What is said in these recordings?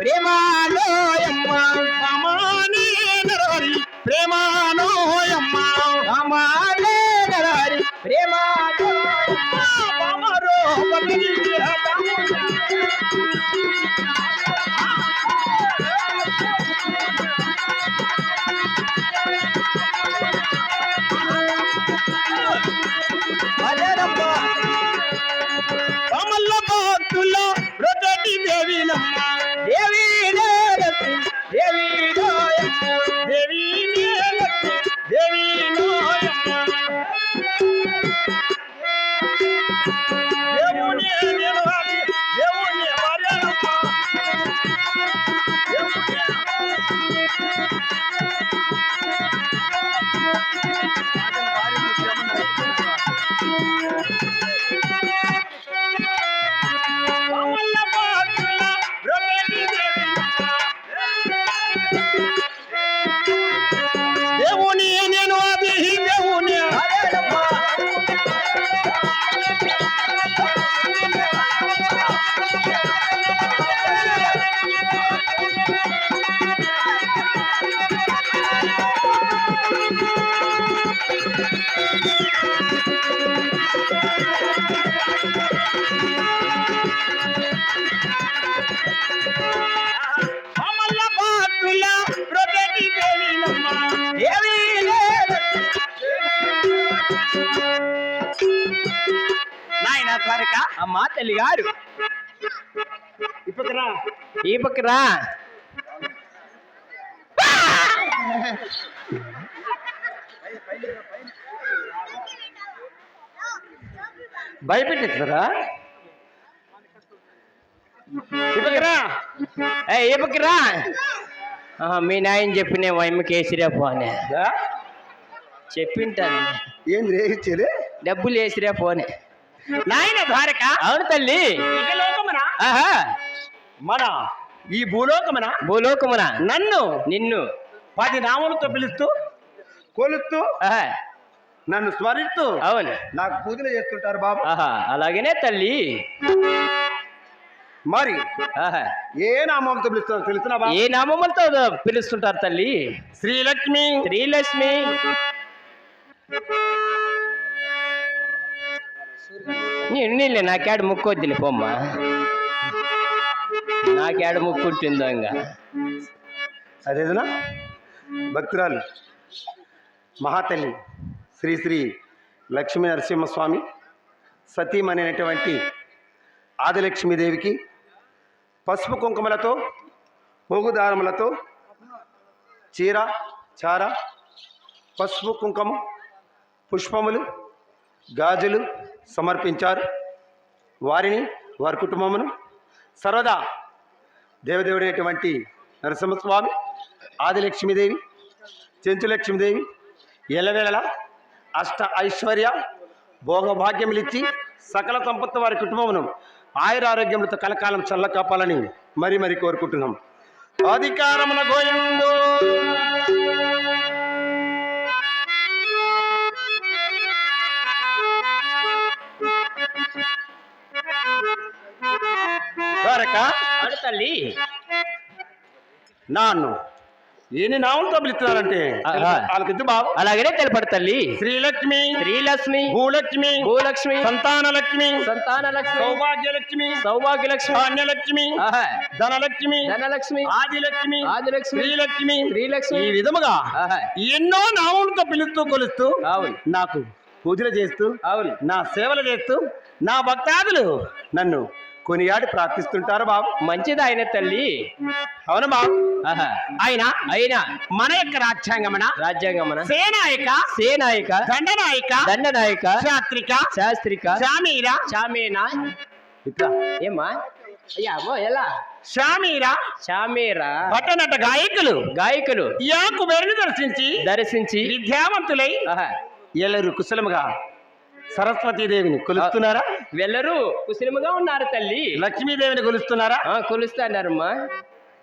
ప్రేమాలోయమ్మ. అమానే నరహరి ప్రేమానోయమ్మ అమ్మాలే Narahari ప్రేమాలోయమ్మ devi devi అమ్మా తల్లిగారు ఇప్పుడు రా. ఈ పక్క రా. భయపెట్టిస్తారా ఏ మీ నాయన చెప్పిన వైమ్మకి వేసిరా పోనే చెప్పింటాను. ఏంది రే ఇచ్చేది? డబ్బులు వేసిరా పోనే నాయన ద్వారక? అవును తల్లి. ఆహా. మన? ఈ భూలోకమున? భూలోకమున? నన్ను? నిన్ను. పది నామములతో పిలుస్తూ కొలుస్తూ నన్ను స్మరిస్తూ అవును. నాకు పూజలు చేస్తుంటారు బాబు. ఆహా అలాగనే తల్లి. మరి ఆహా. ఏ నామంతో పిలుస్తున్నారు తెలుసునా బాబు? ఏ నామములతో పిలుస్తుంటారు తల్లి? శ్రీలక్ష్మి. శ్రీలక్ష్మి. నీళ్ళే నాకేడ ముక్కు వద్దులే పోమ్మా. నాకేడ ముక్కు ఉంటుందో ఇంకా అదేదనా భక్తురాలు మహాతల్లి శ్రీ శ్రీ లక్ష్మీ నరసింహస్వామి సతీమణి అనేటువంటి ఆదిలక్ష్మీదేవికి పసుపు కుంకుమలతో పోగుదారములతో చీర చార పసుపు కుంకుమ పుష్పములు గాజులు సమర్పించారు. వారిని వారి కుటుంబమును సర్వదా దేవదేవుడైనటువంటి నరసింహస్వామి ఆదిలక్ష్మీదేవి చెంచులక్ష్మీదేవి ఎల్లవేళలా అష్ట ఐశ్వర్య భోగభాగ్యములిచ్చి సకల సంపత్తు వారి కుటుంబమును ఆయుర ఆరోగ్యములతో కలకాలం చల్ల కాపాలని మరి మరి కోరుకుంటున్నాం. అధికారమున గోయందు ద్వారక? తల్లి. నాన్ను. ఎన్ని నామంతో పిలుస్తున్నారంటే ఆహా. వాళ్ళకిద్దు బాబు. అలాగనే తెలపడు తల్లి. శ్రీలక్ష్మి. శ్రీలక్ష్మి. భూలక్ష్మి. భూలక్ష్మి. సంతానలక్ష్మి. సంతాన లక్ష్మి సౌభాగ్యలక్ష్మి. సౌభాగ్యలక్ష్మి. ధాన్యలక్ష్మి. ధనలక్ష్మి. ధనలక్ష్మి. ఆదిలక్ష్మి. ఆదిలక్ష్మి. శ్రీలక్ష్మి. శ్రీలక్ష్మి. ఈ విధముగా ఆహా, ఎన్నో నామములతో పిలుస్తూ కొలుస్తూ నాకు పూజలు చేస్తూ అవును. నా సేవలు చేస్తూ నా భక్తాదులు నన్ను కొనియాడి ప్రార్థిస్తుంటారు బాబు. మంచిది ఆయన తల్లి. అవును బాబు. ఆయన అయినా మన యొక్క రాజ్యాంగమన? రాజ్యాంగమన? సేనాయక సేనాయక దండనాయక దండనాయక శాస్త్రిక శాస్త్రిక శామీర చామేనా ఇట్లా. అమ్మో ఎలా? శామీర చామేరా పట్టనట గాయకులు గాయకులు. యాకు దర్శించి దర్శించి విద్యావంతులై ఆహా, ఎల్లరు కుశలముగా సరస్వతీదేవిని కొలుస్తున్నారా? వెళ్ళరు. కుశలముగా ఉన్నారు తల్లి. లక్ష్మీదేవిని కొలుస్తున్నారా? ఆ, కొలుస్తాన్నారమ్మా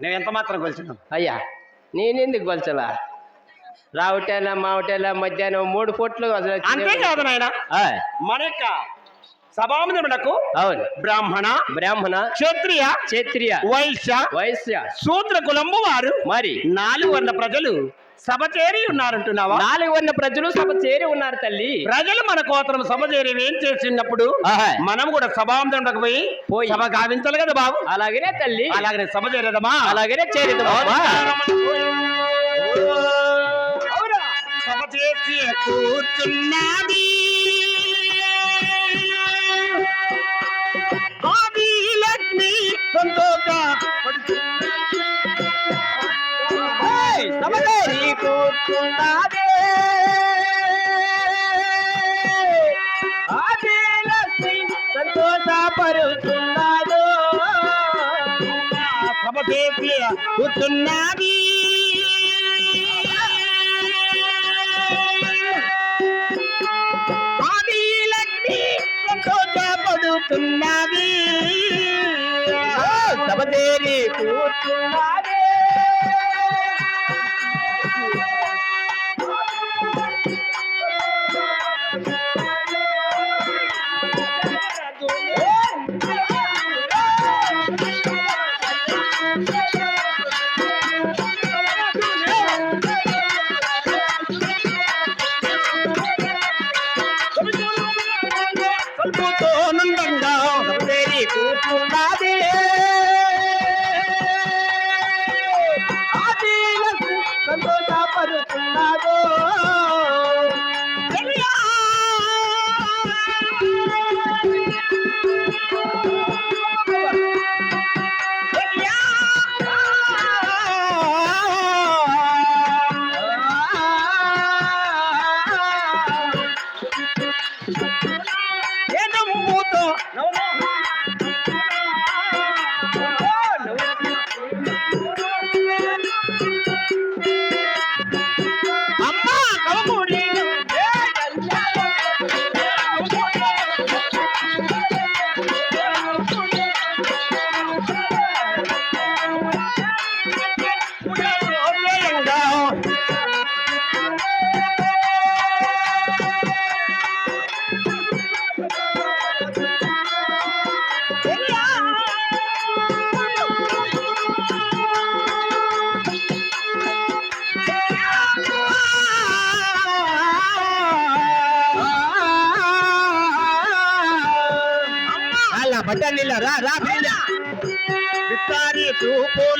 నేను ఎంత మాత్రం కొలిచినాను అయ్యా నేనెందుకు కొలచలా? రావటేలా మావటేలా మధ్యాహ్నం మూడు పూట్లు అసలు అంతేకాదు నాయన మన యొక్క సభామునకు అవును. బ్రాహ్మణ బ్రాహ్మణ క్షత్రియ క్షత్రియ వైశ్య వైశ్య శూద్ర కులంబు వారు మరి నాలుగు వర్ణ ప్రజలు సభ చేరి ఉన్నారంటున్నావా? నాలుగు వంద ప్రజలు సభ చేరి ఉన్నారు తల్లి. ప్రజలు మన కోతరం సభ చేరి ఏం చేసినప్పుడు. మనం కూడా సభామునకు పోయి పోయి. సభ గావించాలి కదా బాబు. అలాగనే తల్లి. అలాగనే సభ చేరేదమ్మా అలాగనే చేరిదమ్మా అవునా? సభ చేసి కూర్చున్నది ఆది లక్ష్మి సంతోష కూర్చున్నది ఆది లక్ష్మి సంతోషపడుతున్నది సభ చేరి కూర్చున్నదే. রূপে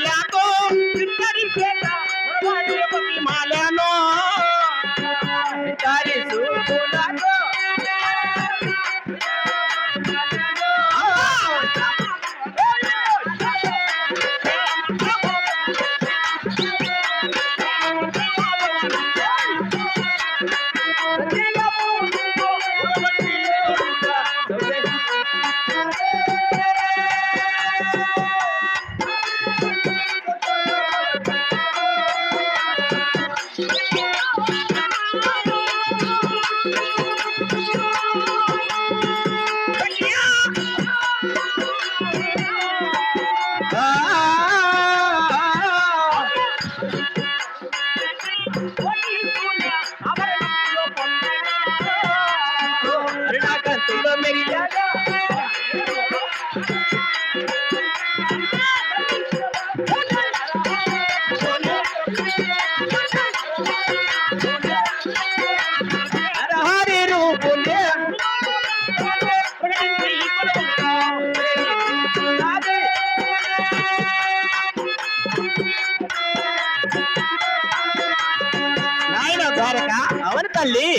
తల్లి.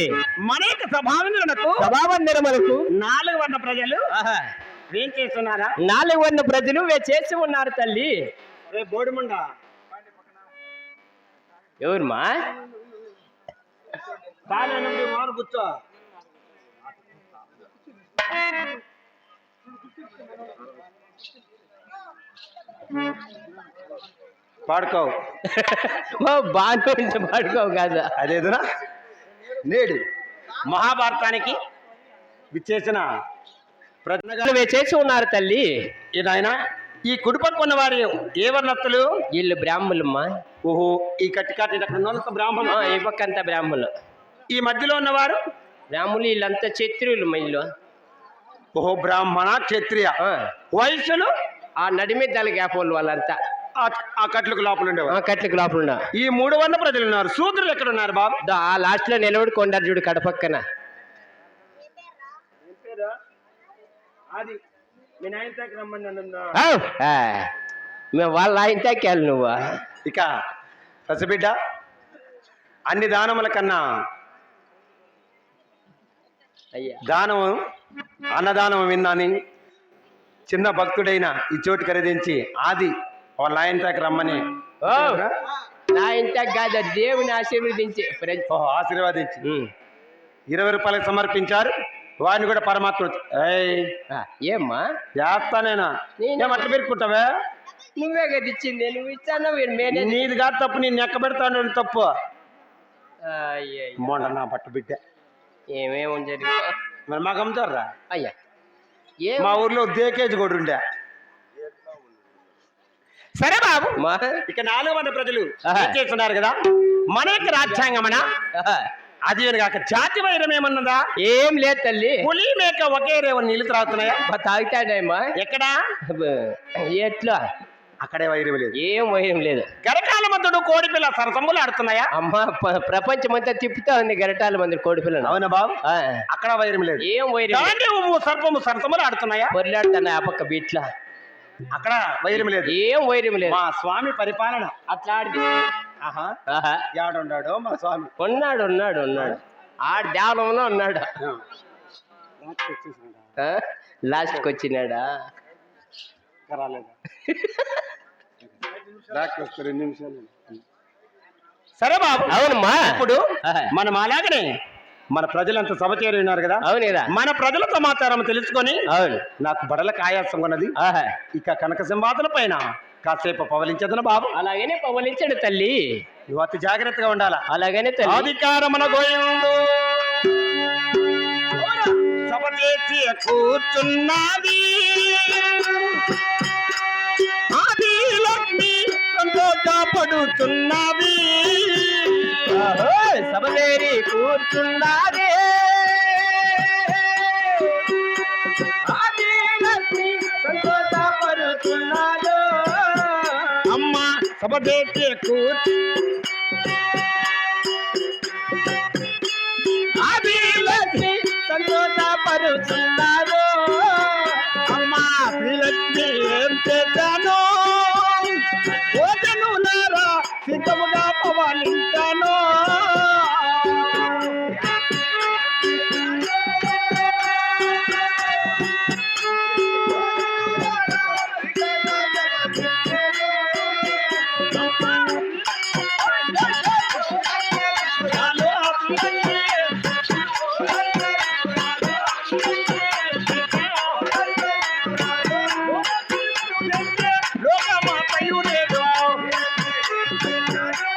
మన యొక్క సభావంతులకు సభావందనములకు నాలుగు వర్ణ ప్రజలు ఏం చేస్తున్నారా? నాలుగు వంద ప్రజలు చేసి ఉన్నారు తల్లి. బోడిముండ. ఎవరుమా? పాడుకోవు. బాగా పడుకోవు కదా. అదేదునా నేడు. మహాభారతానికి విచ్చేసిన ప్రజలు వే చేసి ఉన్నారు తల్లి. నాయన? ఈ కుడిపక్క ఉన్న వారి ఏ వర్ణత్తులు వీళ్ళు బ్రాహ్మణులమ్మా. ఓహో ఈ కట్టి కట్టి అక్కడ ఉన్న వాళ్ళంతా బ్రాహ్మణ ఈ పక్కంతా బ్రాహ్మణులు. ఈ మధ్యలో ఉన్నవారు? బ్రాహ్మణులు వీళ్ళంతా క్షత్రియులు మైళ్ళు ఓహో బ్రాహ్మణ క్షత్రియ. ఆ, వయస్సులు? ఆ నడిమిద్దల గ్యాప్ వాళ్ళు వాళ్ళంతా. ఆ- ఆ కట్లకు లోపల ఆ, ఉండేవారు కట్లకి లోపల ఉన్నా ఈ మూడు వంద ప్రజలు ఉన్నారు. శూద్రులు ఎక్కడ ఉన్నారు బాబు ఆ లాస్ట్లో నిలబడి కొండారు చూడు కడపక్కన అది మీ నాయన రమ్మని వాళ్ళ ఆయన తాకాలి నువ్వు. ఇక పసిబిడ్డ అన్ని దానముల కన్నా అయ్యా. దానము అన్నదానం విన్నాని. చిన్న భక్తుడైన ఈ చోటు ఖరీదించి ఆది వాళ్ళ ఆయన దగ్గర రమ్మని. ఓ. నా ఇంత కాదు దేవుని ఆశీర్వదించి. ఓహో, ఆశీర్వదించి. ఇరవై రూపాయలకు సమర్పించారు. వారిని కూడా పరమాత్మ ఏమ్మా? చేస్తానేనా? నేను- ఏం అట్లా పెరుక్కుంటావే? నువ్వే కదా ఇచ్చింది నువ్వు ఇచ్చాను నీది కాదు తప్పు నేను ఎక్క పెడతాను తప్పు. అయ్యా మొండ నా పట్టు బిడ్డ ఏమేమి జరిగింది మరి మాకు అమ్ముతారా అయ్యా. ఏం మా ఊర్లో దేకేజ్ కూడా ఉండే. సరే బాబు. మా ఇక నాలుగు మంది ప్రజలు చేస్తున్నారు కదా? మన యొక్క రాజ్యాంగమన ఆహా. అది కాక జాతి వైరం ఏమన్నదా? ఏం లేదు తల్లి. పులి మేక ఒకే రేవ నీళ్ళు త్రాగుతున్నాయా? బా తాగుతాడేమ్మా ఎక్కడా? ఎట్లా? అక్కడే వైరం లేదు. ఏం భయం లేదు. గరకాల మధ్యడు కోడి పిల్ల సరసములు ఆడుతున్నాయా? అమ్మ ప- ప్రపంచమంతా తిప్పుతా ఉంది గరటాల మంది కోడి అవునా బాబు? ఆ, అక్కడ వైరం లేదు. ఏం వైరం సర్పము సరసములు ఆడుతున్నాయా? పొర్లాడుతున్నా ఆ పక్క బీట్ల. అక్కడ వైరం లేదు. ఏం వైరం లేదు. మా స్వామి పరిపాలన అట్లా ఆడి. యాడున్నాడో మా స్వామి. ఉన్నాడు ఉన్నాడు ఉన్నాడు. ఆడు దేవలంలో ఉన్నాడు. ఆ? లాస్ట్కి వచ్చినాడా రాలేదు? సరే బాబు. అవునమ్మా. ఇప్పుడు. మనం అలాగనే మన ప్రజలంతా సభ చేరి ఉన్నారు కదా? అవును కదా. మన ప్రజల సమాచారం తెలుసుకొని అవును. నాకు బడలకు ఆయాసం ఉన్నది. ఆహా. ఇక కనక సింహాతుల పైన కాసేపు పవలించదను బాబు? అలాగనే పవలించాడు తల్లి. నువ్వు అతి జాగ్రత్తగా ఉండాలా? అలాగనే తల్లి. అధికారమున సభ చేసి కూర్చున్నది. సంతోషపడుతున్నది ఓహో, కూర్చున్నది సంతోషపడుతున్నాడు. అమ్మ సభ కూర్చు సంతోషపడుతున్నాడు. అమ్మ శ్రీలక్ష్మి పవాలించాను లోకమాతయుడేదో ఆ,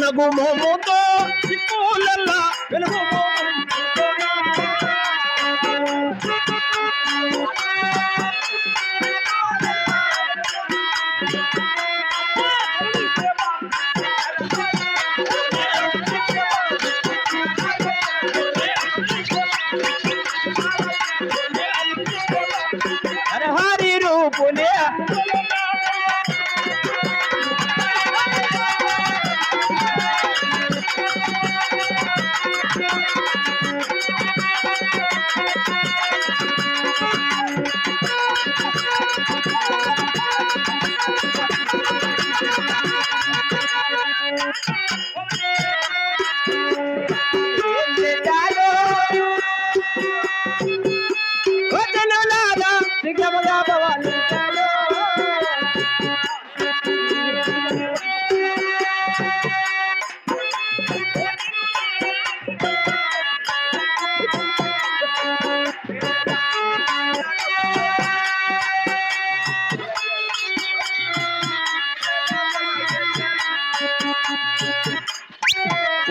నగు మోముతో దిక్కులల్లా వెలుగు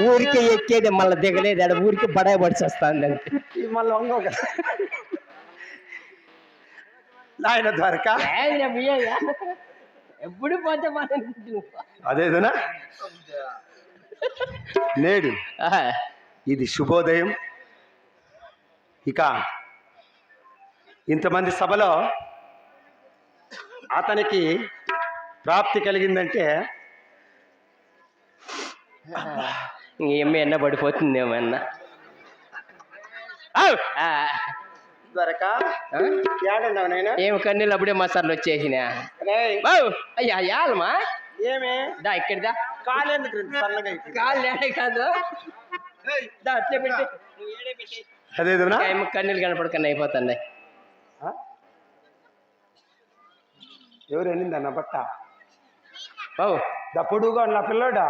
ఊరికే ఎక్కేది మళ్ళీ దిగలేదు. ఆడ ఊరికి బడాయి పడిచి వస్తుంది అంతే. ఈ మళ్ళీ కదా నాయన ద్వారక? ఎప్పుడు పోతే మనం అదేదనా? నేడు. ఇది శుభోదయం. ఇక ఇంతమంది సభలో అతనికి ప్రాప్తి కలిగిందంటే ఏమి ఎన్న పడిపోతుందేమో అన్న. ద్వారక? ఏడున్నావు నాయన? ఏమి కన్నీళ్ళు అప్పుడే మసాలు వచ్చేసిన. అయ్యా యాలమా ఏమే? దా ఇక్కడిదా సన్నగా? కాలు లేడే కాదు. దా అట్లే పెట్టి. ఏమో కన్నీళ్ళు కనపడకన్నా అయిపోతున్నాయి ఆ? ఎవరు వెళ్ళిందన్న బట్ట? బావు ఉన్న పిల్లోడా?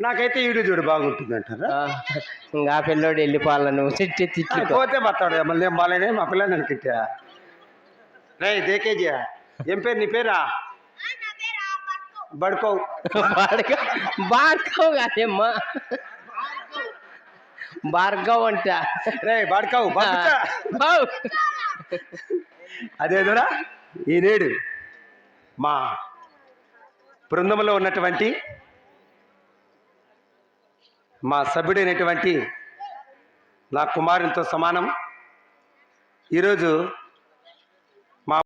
నాకైతే ఈడు చూడు బాగుంటుంది అంటారా ఇంకా ఆ పిల్లోడు వెళ్ళిపోవాల నువ్వు తిట్టి పోతే బతాడు మళ్ళీ ఏం బాగాలేనే మా పిల్లని అనుకుంటా. రే దేకేజీ ఏం పేరు నీ పేరా? బడుకో. భార్గవ్ భార్గవ్ కాదేమ్మా. భార్గవ్ అంట. రే బడుకోవు బావు. అదేదోరా? ఈనేడు మా బృందంలో ఉన్నటువంటి మా సభ్యుడైనటువంటి నా కుమారునితో సమానం. ఈరోజు